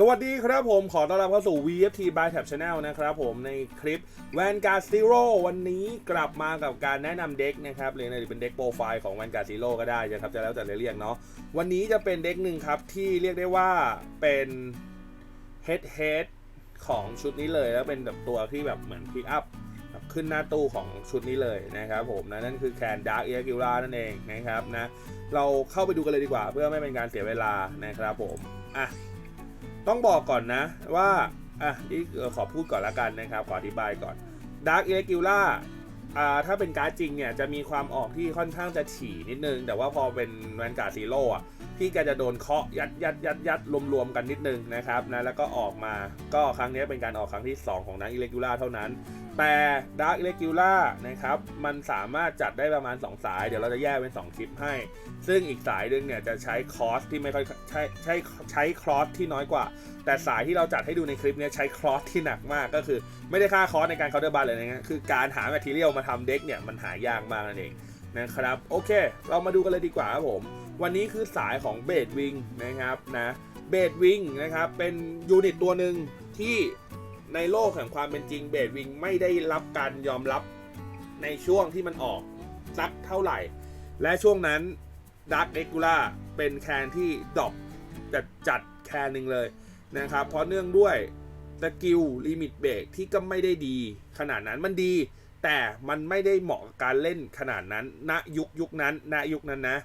สวัสดีครับผมขอต้อนรับเข้าสู่ VFT by Tab Channel นะครับผมในคลิป Vanguard Zero วันนี้กลับมากับการแนะนำเด็กนะครับหรือในเป็นเด็กโปรไฟล์ของ Vanguard Zero ก็ได้นะครับจะแล้วแต่เรียกเนาะวันนี้จะเป็นเด็กหนึ่งครับ ที่เรียกได้ว่าเป็น Head Head ของชุดนี้เลย แล้วเป็นแบบตัวที่แบบเหมือนพิกอัพขึ้นหน้าตู้ของชุดนี้เลยนะครับผมนะนั่นคือแคน Dark e a g u l a นั่นเองนะครับนะเราเข้าไปดูกันเลยดีกว่า เพื่อไม่เป็นการเสียเวลานะครับผมอะ ต้องบอกก่อนนะว่าอะนี่ขอพูดก่อนละกันนะครับ ขออธิบายก่อน Dark e r e g u l a อ่าถ้าเป็นการ์ดจริงเนี่ยจะมีความออกที่ค่อนข้างจะฉี่นิดนึง แต่ว่าพอเป็นแวนการ์ดซีโร่อะพี่แกจะโดนเคาะยัดยัดยัดยัดรวมๆกันนิดนึงนะครับนะแล้วก็ออกมาก็ครั้งนี้เป็นการออกครั้งที่ 2 ของนักอิเลกิล่าเท่านั้น แต่ Dark r e g u l a นะครับ มันสามารถจัดได้ประมาณ 2 สาย เดี๋ยวเราจะแยกเป็น 2 คลิปให้ ซึ่งอีกสายหนึ่งเนี่ยจะใช้คอสที่ไม่ค่อยใช้ใช้ใช้คลอสที่น้อยกว่า แต่สายที่เราจัดให้ดูในคลิปเนี้ยใช้คลอสที่หนักมากก็คือ ไม่ได้ค่าคอสในการเคาน์เตอร์บาร์เลยนะฮะคือการหาแมทเทียลมาทำเด็กเนี่ยมันหายากมากนั่นเองนะครับ โอเค เรามาดูกันเลยดีกว่าครับผม วันนี้คือสายของเบดวิงนะครับนะเบดวิงนะครับเป็นยูนิตตัวหนึ่งที่ ในโลกแห่งความเป็นจริงเบดวิงไม่ได้รับการยอมรับในช่วงที่มันออกสักเท่าไหร่ และช่วงนั้นดักเอ็ก u ล่าเป็นแคนที่ดรอปจัดจัดแคนหนึ่งเลยนะครับ เพราะเนื่องด้วยสกิลลิมิตเบรกที่ก็ไม่ได้ดี ขนาดนั้นมันดี แต่มันไม่ได้เหมาะกับการเล่นขนาดนั้นณยุคยุคนั้นณยุคนั้นนะ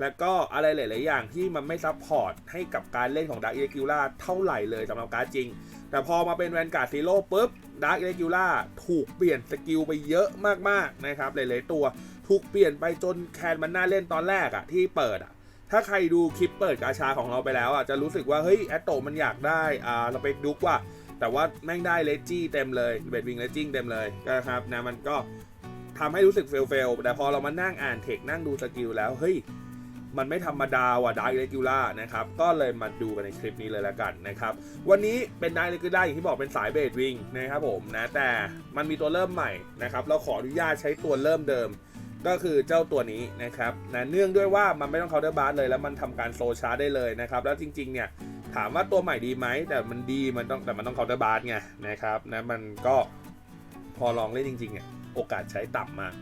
แล้วก็อะไรหลาย ๆ อย่างที่มันไม่ซัพพอร์ตให้กับการเล่นของ Dark e r e g u l a เท่าไหร่เลยสำหรับการจริง แต่พอมาเป็นแวนการ์ดซีโร่ปุ๊บ Dark e r e g u l a ถูกเปลี่ยนสกิลไปเยอะมาก ๆ นะครับ หลาย ๆ ตัวถูกเปลี่ยนไปจนแคนมันน่าเล่นตอนแรกอะที่เปิดอะถ้าใครดูคลิปเปิดกาชาของเราไปแล้วอะจะรู้สึกว่า เฮ้ย แอตโตมันอยากได้อ่าเราไปดูกว่า แต่ว่าแม่งได้เลจี้เต็มเลยเบดวิงเลจิ้งเต็มเลยนะครับนะมันก็ทำให้รู้สึกเฟลเฟลแต่พอเรามานั่งอ่านเทคนั่งดูสกิลแล้ว เฮ้ย มันไม่ธรรมดาว่ะด a r k เ r กูล่านะครับก็เลยมาดูกันในคลิปนี้เลยละกันนะครับวันนี้เป็นด a r k เ r กูล่าอย่างที่บอกเป็นสายเบดวิงนะครับผมนะแต่มันมีตัวเริ่มใหม่นะครับเราขออนุญาตใช้ตัวเริ่มเดิม ก็คือเจ้าตัวนี้นะครับนะเนื่องด้วยว่ามันไม่ต้องเคาน์เตอร์บาร์เลย แล้วมันทำการโซชาร์ได้เลยนะครับแล้วจริงๆเนี่ยถามว่าตัวใหม่ดีไหมแต่มันดีมันต้องแต่มันต้องเคาน์เตอร์บาร์ไงนะครับนะมันก็พอลองเล่นจริงๆเนี่ยโอกาสใช้ต่ำมาก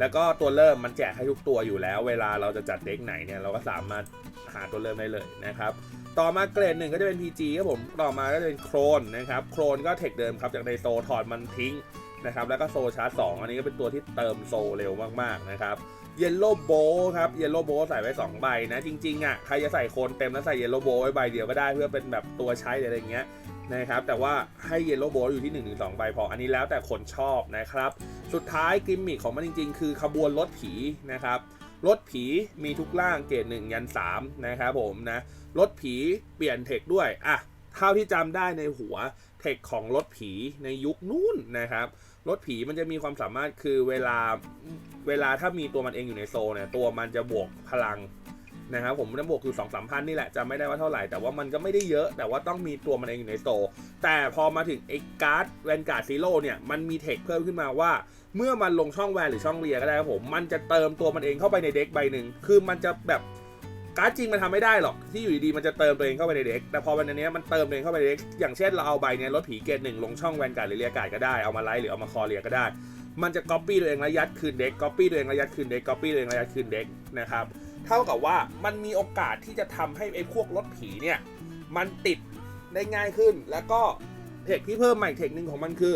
แล้วก็ตัวเริ่มมันแจกให้ทุกตัวอยู่แล้ว เวลาเราจะจัดเด็กไหนเนี่ยเราก็สามารถหาตัวเริ่มได้เลยนะครับ ต่อมาเกรดหนึ่งก็จะเป็น PG ครับผม ต่อมาก็จะเป็นโครนนะครับ โครนก็เทคเดิมครับจากในโซถอดมันทิ้งนะครับ แล้วก็โซชาร์จ2อันนี้ก็เป็นตัวที่เติมโซเร็วมากๆนะครับ เยลโล่โบครับ เยลโล่โบใส่ไว้2ใบนะ จริงๆอะใครจะใส่โคนเต็มแล้วใส่เยลโล่โบไว้ใบเดียวก็ได้เพื่อเป็นแบบตัวใช้อะไรอย่างเงี้ยนะครับ แต่ว่าให้เยลโล่โบอยู่ที่1นถึงสใบพอ อันนี้แล้วแต่คนชอบนะครับ สุดท้ายกิมมิคของมันจริง ๆ คือขบวนรถผีนะครับรถผีมีทุกร่างเกรด1ยัน3นะครับผมนะรถผีเปลี่ยนเทคด้วยอะเท่าที่จำได้ในหัวเทคของรถผีในยุคนู้นนะครับรถผีมันจะมีความสามารถคือเวลาเวลาถ้ามีตัวมันเองอยู่ในโซเนี่ยตัวมันจะบวกพลัง นะครับผมมันบวกอยู่2องสามพันนี่แหละจำไม่ได้ว่าเท่าไหร่ แต่ว่ามันก็ไม่ได้เยอะ แต่ว่าต้องมีตัวมันเองอยู่ในโซแต่พอมาถึงไอ้การ์ดแวนการ์ดซีโร่เนี่ยมันมีเทคเพิ่มขึ้นมาว่า เมื่อมันลงช่องแวนหรือช่องเรียก็ได้ครับผมมันจะเติมตัวมันเองเข้าไปในเด็กใบหนึ่งคือมันจะแบบการ์ดจริงมันทำไม่ได้หรอกที่อยู่ดีๆมันจะเติมตัวเองเข้าไปในเด็กแต่พอวันนี้มันเติมตัวเองเข้าไปในเด็กอย่างเช่นเราเอาใบเนี้ยรถผีเกตหนึ่งลงช่องแวนการ์ดหรือเรียการ์ดก็ได้เอามาไลท์หรือเอามาคอเรียก็ได้ มันจะก๊อปปี้ตัวเองแล้วยัดคืนเด็กก๊อปปี้ตัวเองแล้วยัดคืนเด็กก๊อปปี้ตัวเองแล้วยัดคืนเด็กนะครับ เท่ากับว่ามันมีโอกาสที่จะทำให้ไอ้พวกรถผีเนี่ยมันติดได้ง่ายขึ้น แล้วก็เทคที่เพิ่มใหม่เทคหนึ่งของมันคือ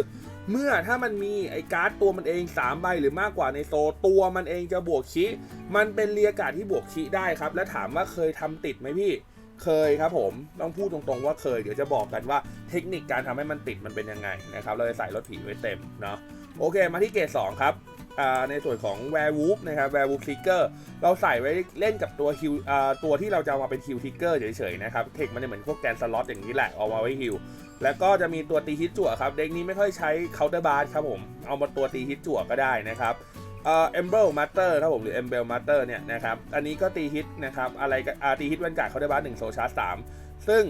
เมื่อถ้ามันมีไอ้การ์ดตัวมันเอง 3 ใบหรือมากกว่าในโซตัวมันเองจะบวกคิมันเป็นเรียการ์ดที่บวกคิได้ครับ และถามว่าเคยทำติดไหมพี่เคยครับผมต้องพูดตรงๆว่าเคยเดี๋ยวจะบอกกันว่าเทคนิคการทำให้มันติดมันเป็นยังไงนะครับเราจะใส่รถผีไว้เต็มเนาะโอเคมาที่เกรด2ครับ ในส่วนของ Werewolf นะครับ Werewolf Trigger เราใส่ไว้เล่นกับตัวฮิวตัวที่เราจะเอามาเป็นฮิวทิกเกอร์เฉยๆนะครับเทคมันจะเหมือนพวกแกนสล็อตอย่างนี้แหละเอามาไว้ฮิวแล้วก็จะมีตัวตีฮิตจั่วครับ เด็กนี้ไม่ค่อยใช้เคาน์เตอร์บาร์ครับผม เอามาตัวตีฮิตจั่วก็ได้นะครับเอ่อเอมเบลมาสเตอร์ครับผมหรือเอมเบลมาสเตอร์เนี่ยนะครับอันนี้ก็ตีฮิตนะครับอะไรก็ตีฮิตวันกาดเคาน์เตอร์บาร์หนึ่งโซชาร์สามซึ่ง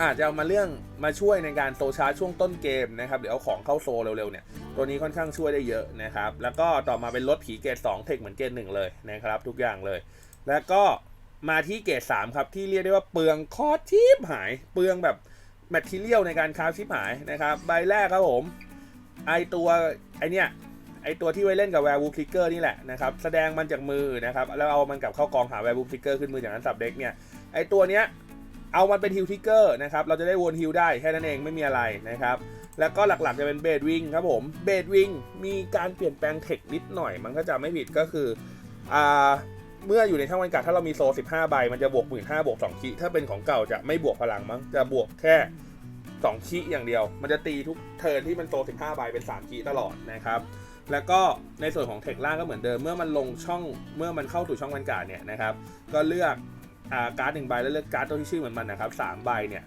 อาจจะเอามาเรื่องมาช่วยในการโซชาร์ช่วงต้นเกมนะครับเดี๋ยวเอาของเข้าโซเร็วๆเนี่ยตัวนี้ค่อนข้างช่วยได้เยอะนะครับ แล้วก็ต่อมาเป็นรถผีเกรด2เทคเหมือนเกรด1เลยนะครับ ทุกอย่างเลย แล้วก็มาที่เกรดสามครับที่เรียกได้ว่าเปลืองคอทิปหายเปลืองแบบแมทเทียลในการคราฟชิปหายนะครับใบแรกครับผมไอตัวไอเนี้ยไอตัวที่ไว้เล่นกับแวร์วูคลิกเกอร์นี่แหละนะครับแสดงมันจากมือนะครับแล้วเอามันกลับเข้ากองหาแวร์วูคลิกเกอร์ขึ้นมือจากนั้นสับเด็กเนี่ยไอตัวเนี้ย เอามันเป็นฮิลทิกเกอร์นะครับ เราจะได้วนฮิลได้แค่นั้นเองไม่มีอะไรนะครับ แล้วก็หลักๆจะเป็นเบดวิงครับผม เบดวิงมีการเปลี่ยนแปลงเทคนิดหน่อย มันก็จะไม่ผิดก็คืออ่าเมื่ออยู่ในช่องวันกัดถ้าเรามีโซ15 ใบ มันจะบวก 1 5 0 0บวก2คิถ้าเป็นของเก่าจะไม่บวกพลังมั้ง จะบวกแค่ 2คิอย่างเดียว มันจะตีทุกเทิร์นที่มันโซ15 ใบเป็น3คิตลอดนะครับ แล้วก็ในส่วนของเทคล่างก็เหมือนเดิม เมื่อมันลงช่อง เมื่อมันเข้าสู่ช่องวันการ์ดเนี่ยนะครับ ก็เลือก การ์ดหนึ่งใบแล้วเลือกการ์ดตัวที่ชื่อเหมือนมันนะครับสามใบเนี่ย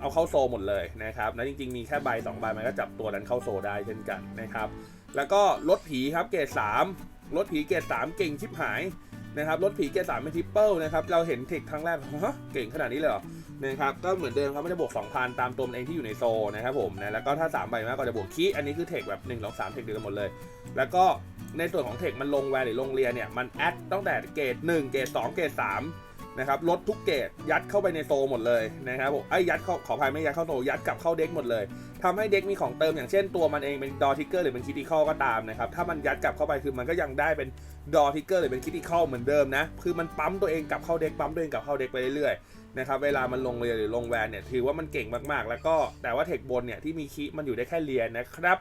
เอาเข้าโซหมดเลยนะครับแล้วจริงๆมีแค่ใบสองใบมันก็จับตัวนั้นเข้าโซได้เช่นกันนะครับ แล้วก็รถผีครับเกรดสามรถผีเกรดสามเก่งชิบหายนะครับรถผีเกรดสามเป็นทริปเปิลนะครับเราเห็นเทคครั้งแรกฮะเก่งขนาดนี้เลยเหรอนะครับก็เหมือนเดิมครับมันจะบวก2,000 ตามตัวมันเองที่อยู่ในโซนะครับผมนะแล้วก็ถ้า3ใบมากก็จะบวกคีอันนี้คือเทคแบบ1 2 3เทคเดียวกันหมดเลย แล้วก็ ในส่วนของเทคมันลงแวร์หรือลงเรียนเนี่ยมันแอดตั้งแต่เกรด1เกรด2เกรด3นะครับลดทุกเกรดยัดเข้าไปในโซหมดเลยนะครับไอ้ยัดเข้าขออภัยไม่ยัดเข้าโซยัดกลับเข้าเด็กหมดเลยทำให้เด็กมีของเติมอย่างเช่นตัวมันเองเป็นดอทิกเกอร์หรือเป็นคิติคอลก็ตามนะครับถ้ามันยัดกลับเข้าไปคือมันก็ยังได้เป็นดอทิกเกอร์หรือเป็นคิติคอลเหมือนเดิมนะคือมันปั๊มตัวเองกลับเข้าเด็กปั๊มตัวเองกลับเข้าเด็กไปเรื่อยๆนะครับเวลามันลงเรียนหรือลงแวนเนี่ยถือว่ามันเก่งมากๆ แล้วก็แต่ว่าเทคบนเนี่ยที่มีคิมันอยู่ได้แค่เรียนนะครับ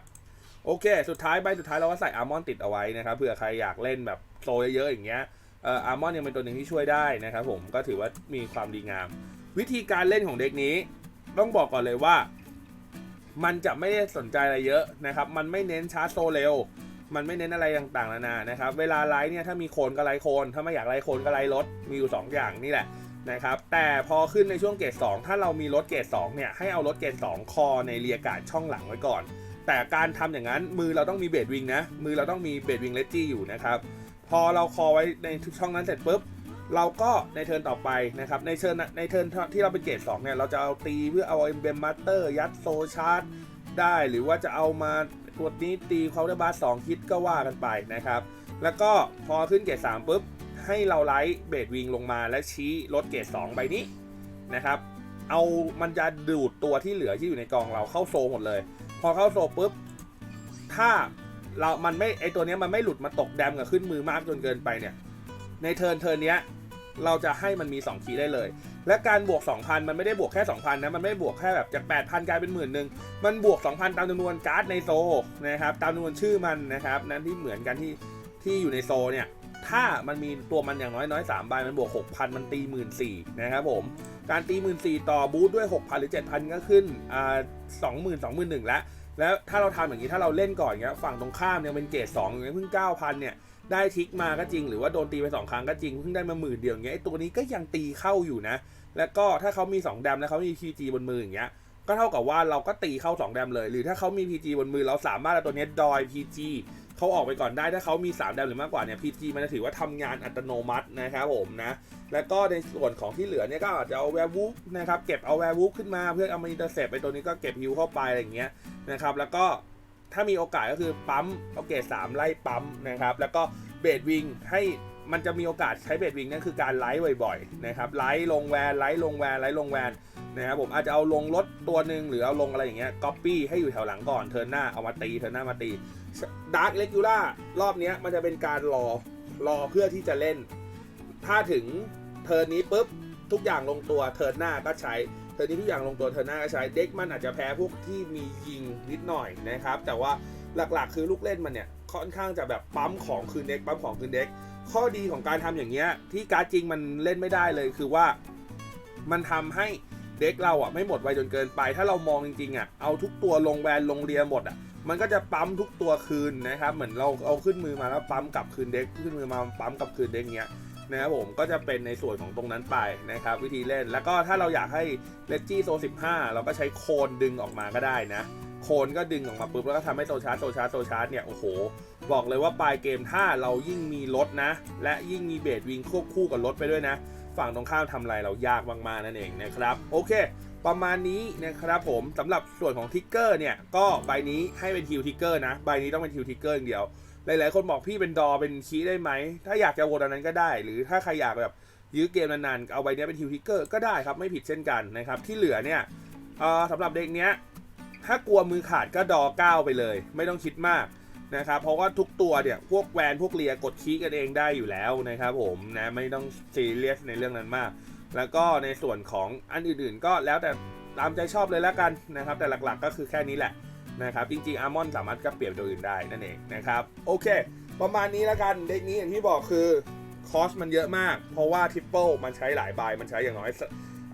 โอเค สุดท้ายใบสุดท้ายเราก็ใส่อาร์มอนติดเอาไว้นะครับเผื่อใครอยากเล่นแบบโซเยอะๆอย่างเงี้ยเอ่ออาร์มอนยังเป็นตัวหนึ่งที่ช่วยได้นะครับผมก็ถือว่ามีความดีงาม วิธีการเล่นของเด็กนี้ ต้องบอกก่อนเลยว่า มันจะไม่ได้สนใจอะไรเยอะนะครับ มันไม่เน้นชาร์จโซเร็ว มันไม่เน้นอะไรต่างๆนานานะครับ เวลาไลฟ์เนี่ยถ้ามีโคนก็ไลฟ์โคนถ้าไม่อยากไลฟ์โคนก็ไลฟ์รถมีอยู่ 2 อย่างนี่แหละนะครับแต่พอขึ้นในช่วงเกรด2ถ้าเรามีรถเกรด2เนี่ยให้เอารถเกรด2คอในเรียกาดช่องหลังไว้ก่อน แต่การทำอย่างนั้นมือเราต้องมีเบดวิงนะ มือเราต้องมีเบดวิงเลจี้อยู่นะครับ พอเราคอไว้ในช่องนั้นเสร็จปุ๊บเราก็ในเทิร์นต่อไปนะครับในเทิร์นในเทิร์นที่เราเป็นเกรด2เนี่ยเราจะเอาตีเพื่อเอาเอ็มเบมมาสเตอร์ยัดโซชาร์ดได้หรือว่าจะเอามาตัวนี้ตีเคาน์เตอร์บาร์สองคิดก็ว่ากันไปนะครับ แล้วก็พอขึ้นเกรด3ปุ๊บให้เราไลท์เบดวิงลงมาและชี้ลดเกรด2ใบนี้นะครับ เอามันจะดูดตัวที่เหลือที่อยู่ในกองเราเข้าโซหมดเลย พอเข้าโซปุ๊บ ถ้าเรา มันไม่ ไอตัวนี้มันไม่หลุดมาตกแดมกับขึ้นมือมากจนเกินไปเนี่ย ในเทิร์นเทิร์นเนี้ย เราจะให้มันมี2คีย์ได้เลย และการบวก 2,000 มันไม่ได้บวกแค่ 2,000 นะ มันไม่บวกแค่แบบจาก 8,000 กลายเป็นหมื่นหนึ่ง มันบวก 2,000 ตามจำนวนการ์ดในโซนะครับ ตามจำนวนชื่อมันนะครับ นั้นที่เหมือนกันที่ที่อยู่ในโซเนี่ย ถ้ามันมีตัวมันอย่างน้อยน้อย3ใบ มันบวก 6,000 มันตี1 4ื่นสี่นะครับผม การตีหมื่นสี่ต่อบูทด้วย 6,000 หรือ 7,000 ก็ขึ้นอ่า20,000 21,000แล้ว แล้วถ้าเราทำอย่างนี้ถ้าเราเล่นก่อนอย่างเงี้ยฝั่งตรงข้ามเนี่ยเป็นเกรดสอย่างเงี้ยเพิ่ง 9,000 เนี่ยได้ทิกมาก็จริง หรือว่าโดนตีไปสองครั้งก็จริงเพิ่งได้มาหมื่นเดียวอย่างเงี้ยตัวนี้ก็ยังตีเข้าอยู่นะ แล้วก็ถ้าเขามี2แดมแล้วเขามีคีจีบนมืออย่างเงี้ย ก็เท่ากับว่าเราก็ตีเข้า 2 แดมเลย หรือถ้าเขามี PG บนมือเราสามารถเอาตัวนี้ดอย PG เขาออกไปก่อนได้ถ้าเขามี 3 แดมหรือมากกว่าเนี่ย PG มันจะถือว่าทำงานอัตโนมัตินะครับผมนะแล้วก็ในส่วนของที่เหลือเนี่ยก็อาจจะเอาแวร์วูฟนะครับเก็บเอาแวร์วูฟขึ้นมาเพื่อเอามาอินเตอร์เซปไปตัวนี้ก็เก็บฮิวเข้าไปอะไรอย่างเงี้ยนะครับแล้วก็ถ้ามีโอกาสก็คือปั๊มเอาเกรดสามไล่ปั๊มนะครับแล้วก็เบดวิงให้ มันจะมีโอกาสใช้เบดวิงนั่นคือการไลท์บ่อยๆนะครับไลท์ลงแวนไลท์ลงแวนไลท์ลงแวนนะครับผมอาจจะเอาลงรถตัวหนึ่งหรือเอาลงอะไรอย่างเงี้ยก๊อปปี้ให้อยู่แถวหลังก่อนเทิร์นหน้าเอามาตีเทิร์นหน้ามาตีดาร์ l เลกูล่ารอบนี้มันจะเป็นการรอรอเพื่อที่จะเล่น ถ้าถึงเทิร์นนี้ปุ๊บทุกอย่างลงตัวเทิร์นหน้าก็ใช้เทิร์นนี้ทุกอย่างลงตัวเทิร์นหน้าก็ใช้เด็กมันอาจจะแพ้พวกที่มียิงนิดหน่อยนะครับแต่ว่าหลักๆ คือลูกเล่นมันเนี่ยค่อนข้างจะแบบปั๊มของคืนเด็กปั๊มของคืนเด็ก ข้อดีของการทำอย่างเงี้ยที่การ์ดจริงมันเล่นไม่ได้เลยคือว่ามันทำให้เด็กเราอะไม่หมดไวจนเกินไป ถ้าเรามองจริงๆอะเอาทุกตัวลงแวนลงเรียหมดอะมันก็จะปั๊มทุกตัวคืนนะครับ เหมือนเราเอาขึ้นมือมาแล้วปั๊มกลับคืนเด็กขึ้นมือมาปั๊มกลับคืนเด็กเงี้ยนะครับผมก็จะเป็นในส่วนของตรงนั้นไปนะครับ วิธีเล่นแล้วก็ถ้าเราอยากให้เลจี้โซ15เราก็ใช้โคนดึงออกมาก็ได้นะ โคนก็ดึงออกมาปุ๊บแล้วก็ทำให้โซชาร์จโซชาร์จโซชาร์จเนี่ยโอ้โห บอกเลยว่าปลายเกมถ้าเรายิ่งมีรถนะ และยิ่งมีเบดวิงควบคู่กับรถไปด้วยนะ ฝั่งตรงข้ามทำอะไรเรายากมากๆนั่นเองนะครับ โอเค ประมาณนี้นะครับผมสำหรับส่วนของทิกเกอร์เนี่ยก็ใบนี้ให้เป็นฮิวทิกเกอร์นะใบนี้ต้องเป็นฮิวทิกเกอร์อย่างเดียวหลายๆ คนบอกพี่เป็นดอเป็นคีได้ไหม ถ้าอยากจะโวนอันนั้นก็ได้ หรือถ้าใครอยากแบบยื้อเกมนานๆ เอาใบนี้เป็นฮิวทิกเกอร์ก็ได้ครับ ไม่ผิดเช่นกันนะครับ ที่เหลือเนี่ยสำหรับเด็กเนี้ย ถ้ากลัวมือขาดก็ดอเก้าไปเลย ไม่ต้องคิดมากนะครับเพราะว่าทุกตัวเนี่ยพวกแวนพวกเลียกดคีย์กันเองได้อยู่แล้วนะครับผมนะไม่ต้องซีเรียสในเรื่องนั้นมาก แล้วก็ในส่วนของอันอื่นๆ ก็แล้วแต่ตามใจชอบเลยแล้วกันนะครับ แต่หลักๆก็คือแค่นี้แหละนะครับจริงๆอาร์มอนสามารถก็เปลี่ยนตัวอื่นได้นั่นเองนะครับโอเค ประมาณนี้แล้วกันเด็กนี้อย่างที่บอกคือคอสมันเยอะมาก เพราะว่าทริปเปิลมันใช้หลายใบมันใช้อย่างน้อย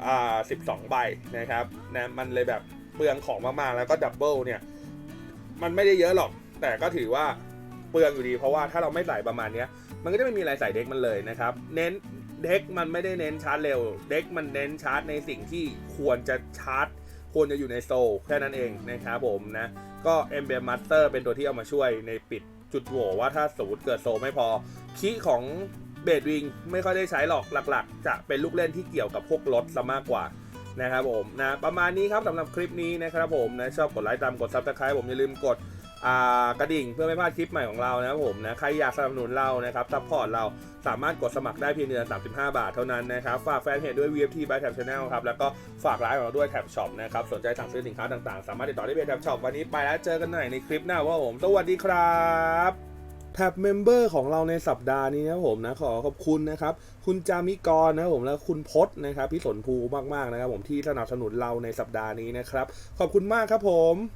อ่าสิบสองใบนะครับนะมันเลยแบบ เปลืองของมากๆแล้วก็ดับเบิลเนี่ย มันไม่ได้เยอะหรอก แต่ก็ถือว่าเปลืองอยู่ดี เพราะว่าถ้าเราไม่ใส่ประมาณนี้มันก็จะไม่มีอะไรใส่เด็กมันเลยนะครับ เน้นเด็กมันไม่ได้เน้นชาร์จเร็ว เด็กมันเน้นชาร์จในสิ่งที่ควรจะชาร์จ ควรจะอยู่ในโซลแค่นั้นเองนะครับผมนะก็ e m b e m Master เป็นตัวที่เอามาช่วยในปิดจุดโหว่ว่าถ้าสมมติเกิดโซลไม่พอคีของเบดวิงไม่ค่อยได้ใช้หรอกหลัก ๆ จะเป็นลูกเล่นที่เกี่ยวกับพวกรถซะมากกว่า นะครับผมนะประมาณนี้ครับสำหรับคลิปนี้นะครับผมนะชอบกดไลค์ตามกด Subscribe ผมอย่าลืมกดกระดิ่งเพื่อไม่พลาดคลิปใหม่ของเรานะครับผมนะใครอยากสนับสนุนเรานะครับซัพพอร์ตเราสามารถกดสมัครได้เพียงเดือน35 บาทเท่านั้นนะครับฝากแฟนเพจด้วย VFT by Tab Channel ครับแล้วก็ฝากร้านของเราด้วย Tab Shop นะครับสนใจสั่งซื้อสินค้าต่างๆ สามารถติดต่อได้ที่เพจ Tab Shop วันนี้ไปแล้วเจอกันใหม่ในคลิปหน้าว่าผม สวัสดีครับ แท็บเมมเบอร์ของเราในสัปดาห์นี้นะผมนะขอขอบคุณนะครับ คุณจามิกรนะผมและคุณพศนะครับพี่สนภูมากๆนะครับผมที่สนับสนุนเราในสัปดาห์นี้นะครับ ขอบคุณมากครับผม